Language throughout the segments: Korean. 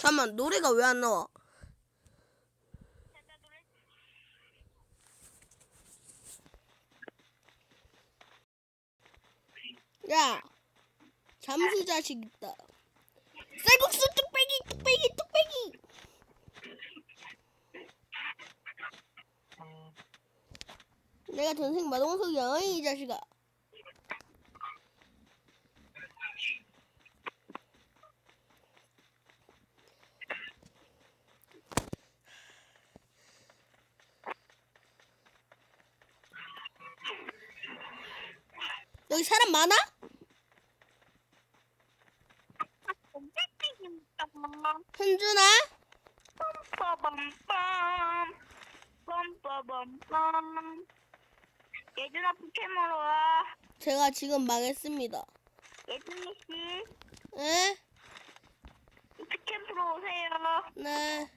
잠깐만 노래가 왜 안 나와? 야 잠수 자식 있다. 쌀국수 뚝배기 뚝배기 뚝배기. 내가 전생 마동석이야 이 자식아. 여기 사람 많아? 현준아? 예준아 포켓몬 와 제가 지금 망했습니다. 예준이 씨 에? 포켓프로 오세요 네.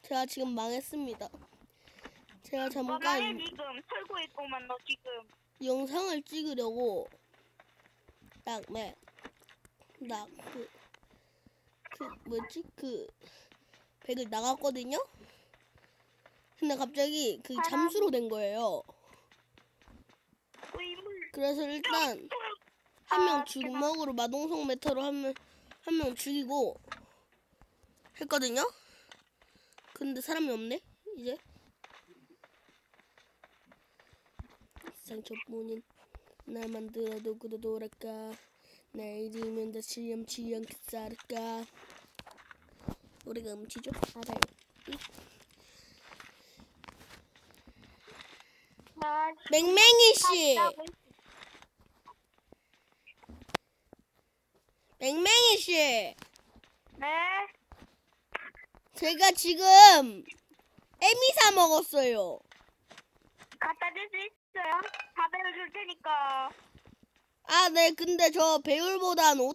제가 지금 망했습니다. 제가 잠깐 지금 털고 있고만 너 지금 영상을 찍으려고 딱매 나그 그 뭐지 그 백을 나갔거든요. 근데 갑자기 그 잠수로 된 거예요. 의물 그래서 일단 한 명 주먹으로 마동석 메타로 한명 한 명 죽이고 했거든요. 근데 사람이 없네 이제. 상처뿐인 날 만들어도 그도 돌아가 내일이면 다시 염치 않게 살까 우리가 음치죠? 알아요 맹맹이 씨 맹맹이 씨 네 제가 지금 에미사 먹었어요 갖다 줄 수 있어 요? 밥을 줄 테니까 아 네 근데 저 배율보단 오,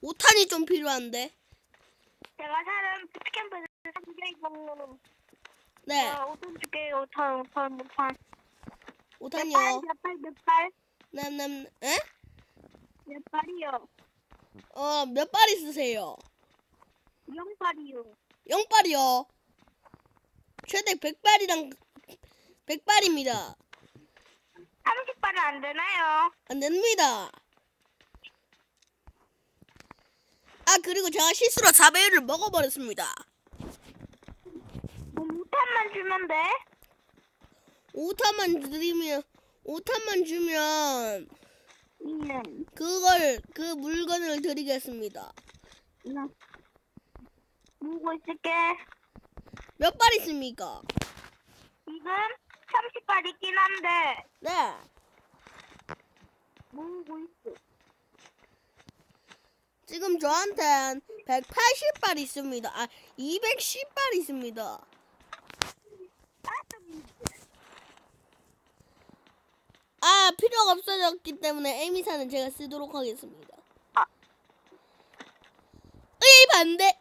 오탄이 좀 필요한데 제가 사는 부트캠프에서 상대이고 네 어, 오탄 줄게요 오탄 오탄 오탄 오탄이요 몇 발 몇발몇 남남 에? 발이요 어 몇 발 있으세요? 영 발이요 영발이요. 최대 100발이랑 100발입니다. 30발은 안 되나요? 안 됩니다. 아 그리고 제가 실수로 4배율을 먹어버렸습니다. 뭐 무탄만 주면 돼? 5탄만 드리면 5탄만 주면 응. 그걸 그 물건을 드리겠습니다. 응. 물고 있을게. 몇 발 있습니까? 지금 30발 있긴 한데 네. 물고 있어. 지금 저한텐 180발 있습니다. 아 210발 있습니다. 아 필요가 없어졌기 때문에 에미사는 제가 쓰도록 하겠습니다. 아. 의 반대.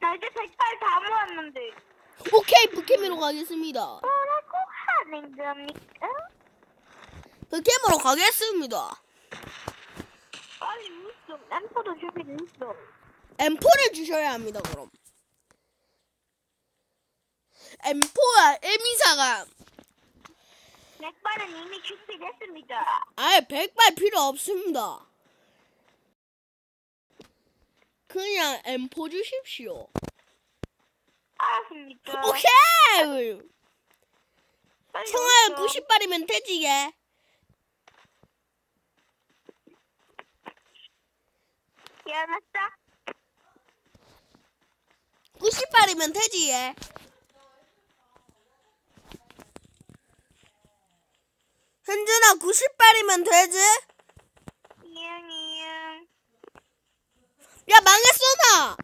나 이제 100발 다 모았는데 오케이 부캐미로 가겠습니다. 뭐라고 하는 겁니까? 부캐미로 가겠습니다. 빨리 있어. 램퍼도 준비됐어. M4를 주셔야 합니다. 그럼. M4야 에미사가 100발은 이미 준비됐습니다. 아예 100발 필요 없습니다. 그냥 M4 주십시오. 알았습니까? 오케이! 빨리 청아야 오십시오. 90발이면 되지, 얘. 미안하다. 90발이면 되지, 얘. 현준아, 90발이면 되지? 이응 이응. 야, 망했어, 나!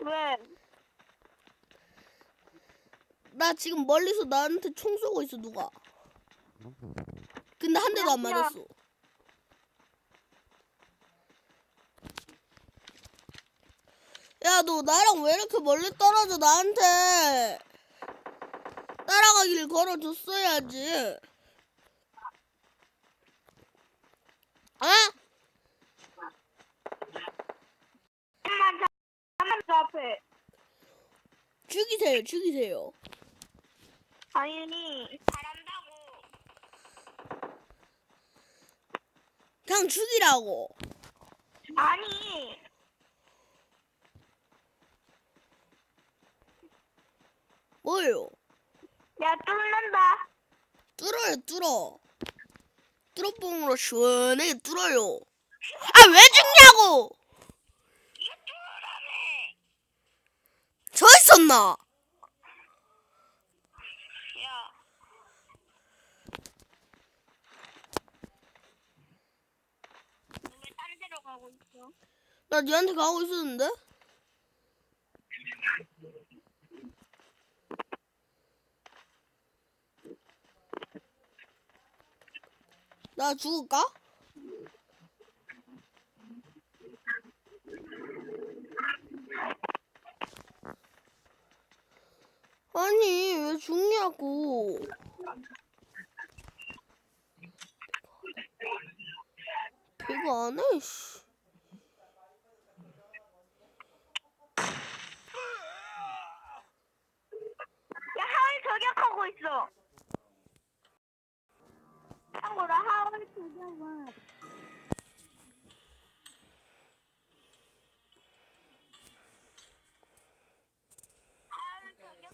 왜? 나 지금 멀리서 나한테 총 쏘고 있어 누가. 근데 한 대도 안 맞았어. 야 너 나랑 왜 이렇게 멀리 떨어져 나한테 따라가길 걸어줬어야지. 어? 아? 한만 더 앞에. 죽이세요, 죽이세요. 아니 잘한다고. 그냥 죽이라고. 아니 뭐예요? 야 뚫는다. 뚫어요, 뚫어. 뚫어뽕으로 시원하게 뚫어요. 아, 왜 죽냐고! 저 있었나? 야. 너왜딴 데로 가고 있어? 나 니한테 가고 있었는데? 나 죽을까? 아니 왜 죽냐고 배가 안해 씨. 야 하울 저격하고 있어. 참고로 하울 저격은 하울 저격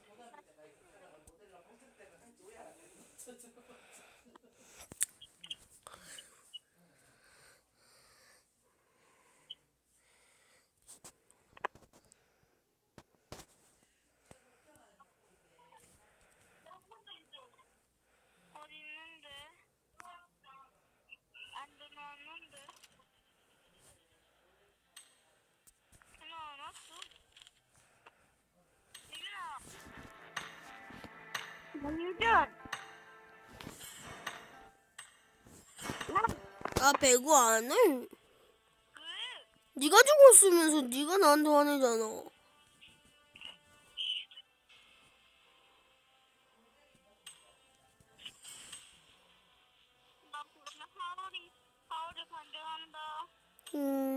나 배구 안 해. 네가 죽었으면서 네가 나한테 화내잖아. 음.